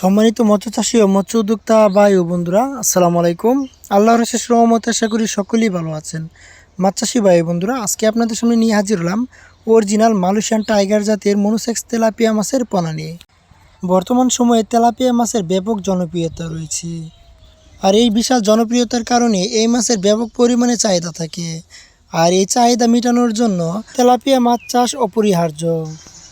সম্মানিত মৎস্য চাষী ও মৎস্য উদ্যোক্তা ভাই ও বন্ধুরা, আসসালামু আলাইকুম। আল্লাহর শেষ রহমত আশা করি সকলেই ভালো আছেন। মাছ চাষি ভাই বন্ধুরা, আজকে আপনাদের সামনে নিয়ে হাজির হলাম অরিজিনাল মালয়েশিয়ান টাইগার জাতের মনুসেক্স তেলাপিয়া মাছের পোনা নিয়ে। বর্তমান সময়ে তেলাপিয়া মাছের ব্যাপক জনপ্রিয়তা রয়েছে। আর এই বিশাল জনপ্রিয়তার কারণে এই মাছের ব্যাপক পরিমাণে চাহিদা থাকে। আর এই চাহিদা মেটানোর জন্য তেলাপিয়া মাছ চাষ অপরিহার্য।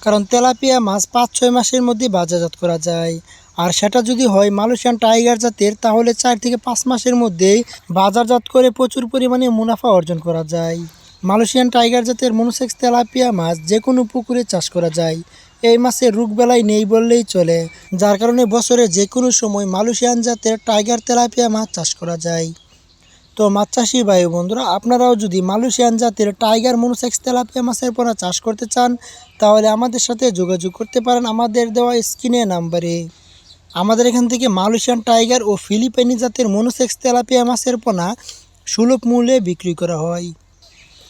কারণ তেলাপিয়া মাছ পাঁচ, ছয় মাসের মধ্যে বাজারজাত করা যায়। আর সেটা যদি হয় মালয়েশিয়ান টাইগার জাতের, তাহলে চার থেকে পাঁচ মাসের মধ্যেই বাজারজাত করে প্রচুর পরিমাণে মুনাফা অর্জন করা যায়। মালয়েশিয়ান টাইগার জাতের মনোসেক্স তেলাপিয়া মাছ যে কোনো পুকুরে চাষ করা যায়। এই মাছের রোগবেলায় নেই বললেই চলে, যার কারণে বছরে যে কোনো সময় মালয়েশিয়ান জাতের টাইগার তেলাপিয়া মাছ চাষ করা যায়। তো মাছ চাষি ভাই বন্ধুরা, আপনারাও যদি মালয়েশিয়ান জাতের টাইগার, মনোসেক্স, তেলাপিয়া মাছের পোনা চাষ করতে চান, তাহলে আমাদের সাথে যোগাযোগ করতে পারেন আমাদের দেওয়া স্ক্রিনে নাম্বারে। আমাদের এখান থেকে মালয়েশিয়ান টাইগার ও ফিলিপাইনি জাতের মনোসেক্স, তেলাপিয়া মাছের পোনা সুলভ মূল্যে বিক্রি করা হয়।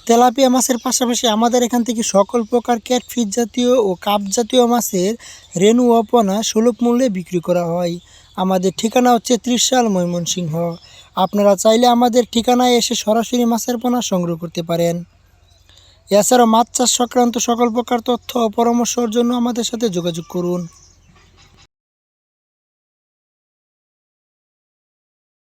তেলাপিয়া মাছের পাশাপাশি আমাদের এখান থেকে সকল প্রকার ক্যাটফিস জাতীয় ও কাপ জাতীয় মাছের রেণু ও পোনা সুলভ মূল্যে বিক্রি করা হয়। আমাদের ঠিকানা হচ্ছে ত্রিশাল ময়মনসিংহ। আপনারা চাইলে আমাদের ঠিকানায় এসে সরাসরি মাছের পোনা সংগ্রহ করতে পারেন। এছাড়াও মাছ চাষ সংক্রান্ত সকল প্রকার তথ্য ও পরামর্শের জন্য আমাদের সাথে যোগাযোগ করুন।